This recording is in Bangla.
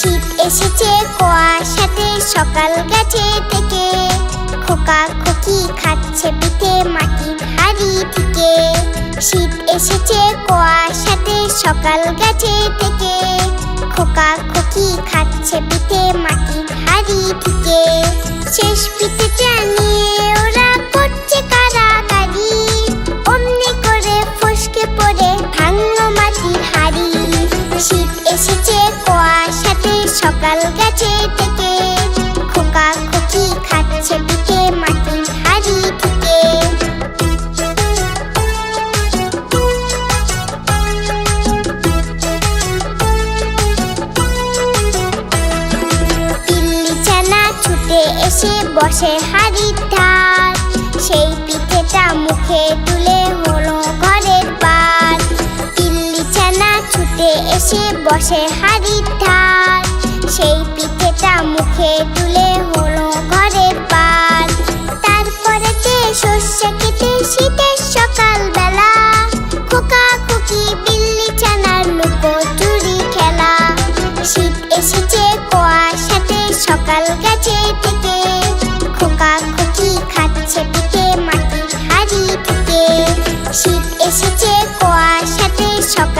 শীত এসেছে কুয়াশাতে সকাল গাছে থেকে। খোকা খোকি খাচ্ছে পিঠে মাটির হাড়ি থেকে। শীত এসেছে কুয়াশাতে সকাল গাছে থেকে। খোকা খোকি খাচ্ছে পিঠে মাটির হাড়ি থেকে। সকাল গেছে থেকে, খোকা খুকি খাচ্ছে পিঠে, মাটির হাড়ি থেকে। দিল্লি চানা ছুটে এসে বসে হাড়ির ধার সেই পিঠেটা মুখে তুলে হলো ঘরের পার দিল্লি চানা ছুটে এসে বসে হাড়ির ধার সেই পিঠেটা মুখে তুলে হলো ঘরের পার তারপরে যে শস্য কেটে শীতের সকাল বেলা খোকা খুকি বিল্লি চানার লুকো চুরি খেলা। শীত এসেছে কুয়াশাতে সকাল গেছে থেকে খোকা খুকি খাচ্ছে পিঠে মাটির হাড়ি থেকে শীত এসেছে কুয়াশাতে সকাল